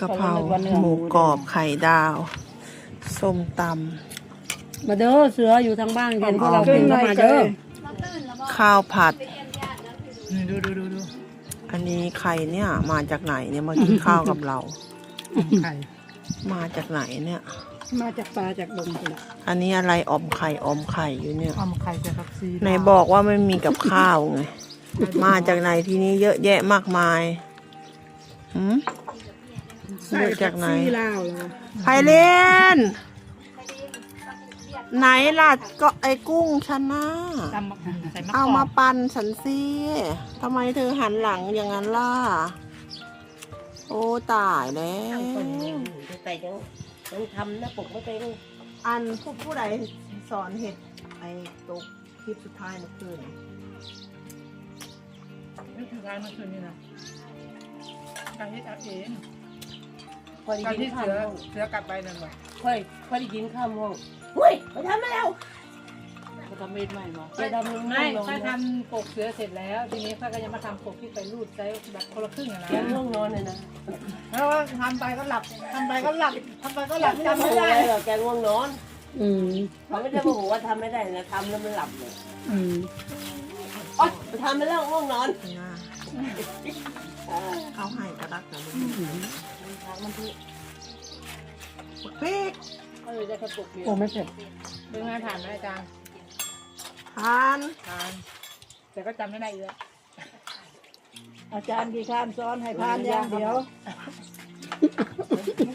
กะเพราหมูกรอบไข่ดาวส้มตมาเด้อเสืออยู่ทางบ้านเห็นพวกเรากินก็มาเด้อำข้าวผัดดูดูดูดูอันนี้ใครเนี่ย มาจากไหนเนี่ยมากินข้าวกับเรา ไข่มาจากไหนเนี่ย มาจากป่าจากดงเลยอันนี้อะไรออมไข่ออมไข่อยู่เนี่ย ออมไข่จะกับซีไหนบอกว่าไม่มีกับข้าวไง มาจากไหนที่นี้เยอะแยะมากมายหืมมาจากไหนซี่ลาวเหรอไพเล่นไหนล่ะก็ไอ้กุ้งฉันนะตำใส่มะกเอาอกมาปั่นฉันสิทำไมเธอหันหลังอย่างนั้นล่ะ โอ้ตายแล้ว ไปเดี๋ยวต้องทำหน้าปกไม่เป็นอันผู้ผู้ใดสอนเห็ดไอ้ตกคลิปสุดท้ายเมื่อคืน นี่คือการเมื่อคืนนี่นะการที่เอาเองพอได้การยิที่นข้ามเสือห้องเสือกลับไปนั่นหรอค่อยพอได้ยินข้ามห้องเฮ้ยไปทำมาแล้วเขาทำไม่ได้หรอไปทำไม่ลงค่อยทำปกเสือเสร็จแล้ว ทีนี้ค่อยก็จะมาทำปกที่ไปรูดใช้แบบคนละครึ่งอะนะแกง่วงนอนเลยนะแล้วว่าทำไปก็หลับทำไปก็หลับทำไปก็หลับไม่จำได้ไม่โมโหได้อะไรหรอกแกง่วงนอนอืมเขาไม่ได้โมโหว่าทำไม่ได้นะทำแล้วมันหลับเลยอืมอ๋อไปทำไปแล้วง่วงนอนหน้า เขาให้กระดักนะลูกทางมันที่พริกก็เลยได้แค่ปกเดียวโอ้ไม่เผ็ดเป็นงานผ่านไหมอาจารย์ทานผ่านแต่ก็จำไม่ได้อีกแล้วอาจารย์กี่ข้ามซ้อนให้พานอย่างเดียว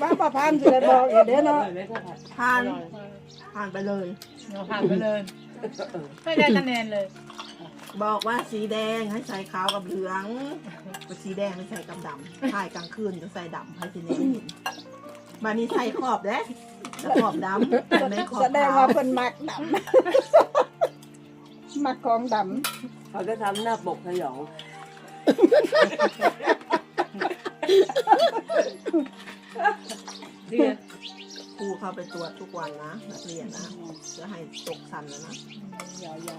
ว่าประพานสิได้บอกอีกเด้อเนาะไม่ก็ผัดทานทานไปเลยเราผ่านไปเลยไม่ได้คะแนนเลย บอกว่าสีแดงให้ใส่ขาวกับเหลืองสีแดงไม่ใส่กับดำถ่ายกลางคืนจะใส่ดำให้ทีนี้เห็นบานี้ใส่ขอบเด้แต่ขอบดำแต่ไม่ขอบแสดงขาวว่าเป็นมักดำมักของดเขาจะทำหน้าปกสยองดีครูเข้าไปตรวจทุกวันนะนักเรียนนะจะให้ตกสันแล้วนะำอย่า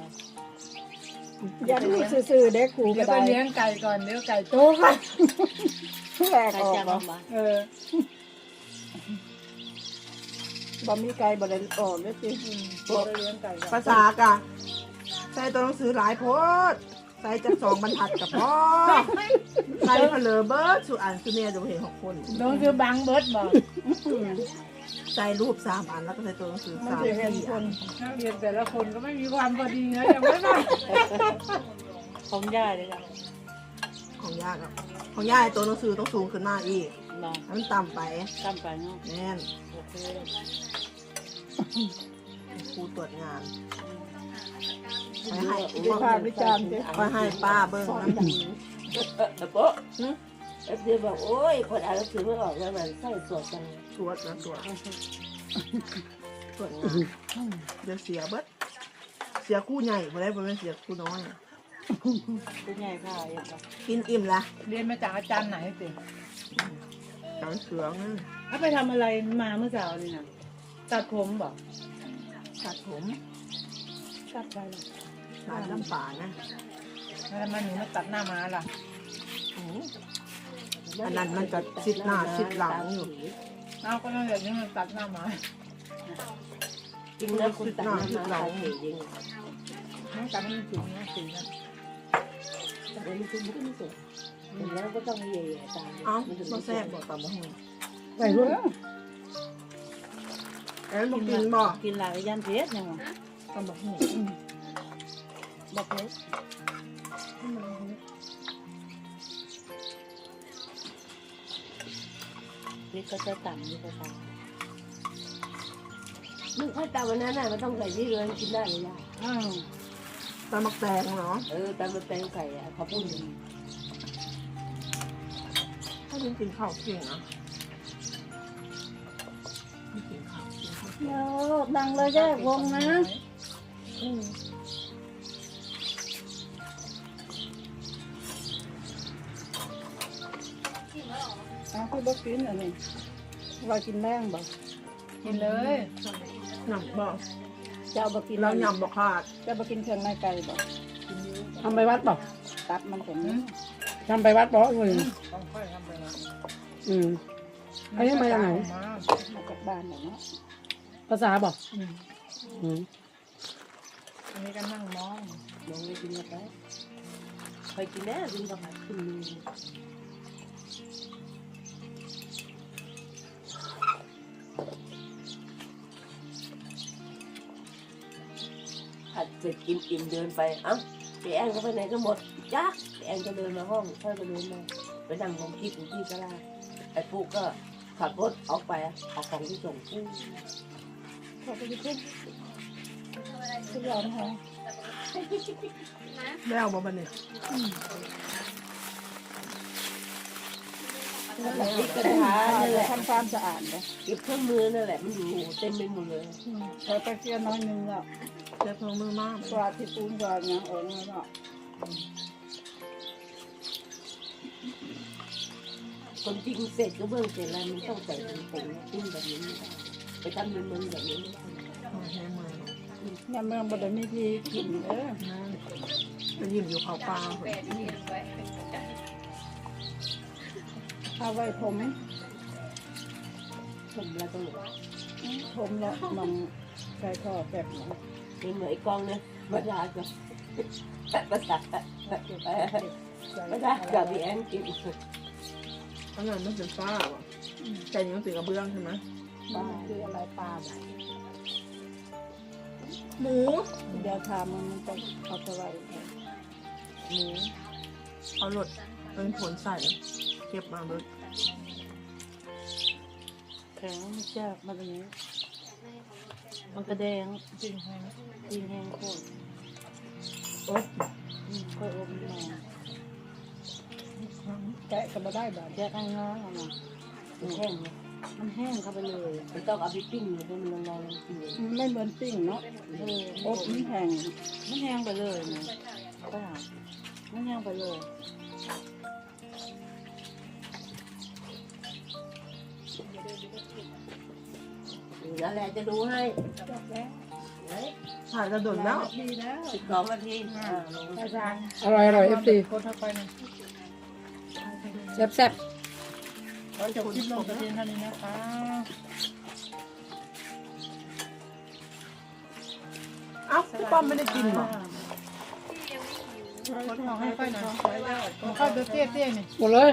อย่าดูซื่อๆเด็กกูเดี๋ก็ยวไปได้เลี้ยงไก่ก่อนเดี๋ยวไก่โตโตค่ะแหลกใครออกจะบ่มาเออบ่มีไก่บ่ได้ออกเลยสิเดี๋ยวไปเลี้ยงไก่ก่อนภาษากะใส่ตัวหนังสือหลายโพสต์ใส่จากสองบรรทัดกับพ่อใส่เพลอเบิร์ดสุอ่านสุเนียดูเห็นหกคนน้องคือบังเบิร์ดบอก ใส่รูปสามอันแล้วก็ใส่ตัวหนังสือมันสามจะเห็นสี่คอันนนักเรียนแต่ละคนก็ไม่มีความพอดีนะอย่างไม่ได้ของย่าเลยค่ะของยากอะของยากไอ้ตัวหนังสือต้องสูงขึ้นมาอีกมาให้มันต่ำไปตั้มไปเนาะแน่นโอเคครูตรวจงานไปให้วิพากษ์วิจารณ์สิก็ให้ป้าเบิ้งน้ำเออโป๊ะเอฟซีบอกโอ้ยคนอ่านหนังสือไม่ออกแล้วมันใส่สวดจังตรวจนะตรวจตรวจงานเดี๋ยวเสียเบิดเสียคู่ใหญ่พอได้พอไม่เสียคู่น้อยเป็นไงค่ะอย่างไรกินอิ่มละเรียนมาจากอาจารย์ไหนสิกังเสืองนะถ้าไปทำอะไรมาเมื่อเช้านี่นะตัดผมบ่ตัดผมตัดไปเลยตัดน้ำป่านะแล้วทำไมหนูมาตัดหน้าม้าล่ะอืม อันนั้นมันจะชิดหน้าชิดหลังอยู่เอาก็ต้องแบบนี้มันตัดหน้าม้าจริงนะคุณตัดหน้ามาเก่งจริงต้องตัดให้มันสูงนะสีนะแต่ไม่คุ้มก็ไม่สวยแล้วก็ต้องเย่ๆตามเอ้าบ่แซ่บบ่ตำบ่ฮู้ไปรุ่นเอ้ยบ่กินบ่กินหลายยันเพชรยังตำบ่ฮู้บอกเพชร นี่ก็จะต่ำนี่ก็ต่ำมึงค่อยตามวันนั้นน่ะมันต้องใส่ที่เลยกินได้เลยย่าอ้าวตำบักแตงเนาะเออตามมันแปลงใส่อะเขาพูดอย่างนี้ถ้ากินกินข้าวเก่งนะไม่กินข้าวกินข้าวเดี๋ยวดังเลยแยกวงนะ อืม คือบ่กินอันนี้ว่ากินแรงบ่กินเลยหนักบ่เจ้าบ่กินเราหยำบ่ขาดเจ้าบ่กินเครื่องในไก่บ่ทำไปวัดบ่ตัดมันตรงนี้ทำไปวัดบอกเลยต้องค่อยทำไปแล้วอืมอันนี้มาจากไหนมามาจากบ้านเนาะภาษาบอกอืมอืมอันนี้ก็นั่งมองลองไปกินกันไปคอยกินแน่กินกับผัดขึ้นมือผั เสร็จกินอิ่มเดินไปเอ้าเจ๊แอนก็ไปไหนก็หมดจ้าเจ๊แอนก็เดินมาห้องค่อยก็เดินมาไปนั่งลงที่ถึงที่ก็ได้ไอ้ปุ๊กก็ขับรถออกไปเอาของที่ส่งปุ๊กเขาไปขึ้นทุกอย่างนะคะแล้วบ่บัดนี้นี่กระถานั่นแหละทำความสะอาดเลยเก็บเครื่องมือนั่นแหละมันอยู่เต็มไปหมดเลยเราไปเกี่ยวน้อยนึงแล้ว เจ็บมือมากกวาดที่ปูนกวาดเนี่ยเออเนาะคนจริงเสร็จก็เบื้องเสร็จแล้วมันต้องใส่ถุงผงติ้งแบบนี้ไม่ได้ไปทำมันๆแบบนี้ไม่ได้แห้มือเนี่ยเมืองบไดมีที่กินเออนั่นไปยิ้มอยู่เขาปลาเพิ่นเอาไว้ผมผมแล้วต้องผมแล้วมองใส่ท่อแบบนี้ เป็นเหมือนไอ้กองนี่ยมาดากับภาษาภาษากับพี่แอนกินอันนั้นมันเป็นฟ้าว่ะแต่นี่มันเป็นกระเบื้องใช่ไหมปลาคืออะไรปลาหมูเดี๋ยวทำมันมันต้องเอาไปไว้หมูเอารถเป็นผลใส่เก็บมาเบิดแข็งไม่แจ๊กมาตรงนี้ มันกระแดงจริงแฮงจริงแห้งโคตรโอ๊ยอืมค่อยอมนอนแกะก็มาได้แบบแกะง่ายๆเอามามันแห้งเนี่ยมันแห้งเข้าไปเลยมันต้องเอาไปปิ้งให้มันละลายกินมันไม่เหมือนปิ้งเนาะเอออบมันแห้งมันแห้งไปเลยนะป้ามันแห้งไปเลย นั่นแหละจะดูให้ถ่ายกระโดดแล้วดีแล้วสิบสองนาทีอ่าลงอาจารย์อร่อยอร่อยเอฟซีคนเข้าไปหนึ่งแซ่บแซ่บเราจะคลิปลงประเด็นเท่านี้นะคะเอ้าพี่ป้อมไม่ได้กินเหรอคนของให้ค่อยหน่อยผมเข้าไปเตี้ยเตี้ยนี่หมดเลย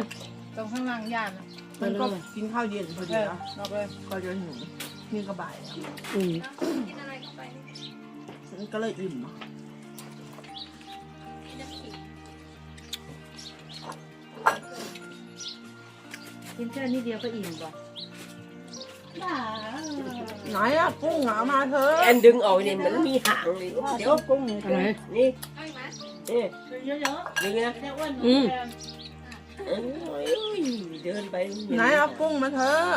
ตรงข้างล่างย่านนะมันก็กินข้าวเย็นพอเอดีอนะนอกเลยก็จะหิว นี่ก็บ่ายแล้วอืมฉันก็เลยอิ่มอะกินแค่นี้เดียวก็อิ่มป่ะไหนอะกุ้งอะเอามาเถอะแอนดึงออกเนี่ยมันมีหางเลยเดี๋ยวกุ้งนี่อะไรนี่นี่เยอะดึงนะๆเนี่ยอ้วนอืมเอ้ยเดินไปไหนเอากุ้งมาเถอะ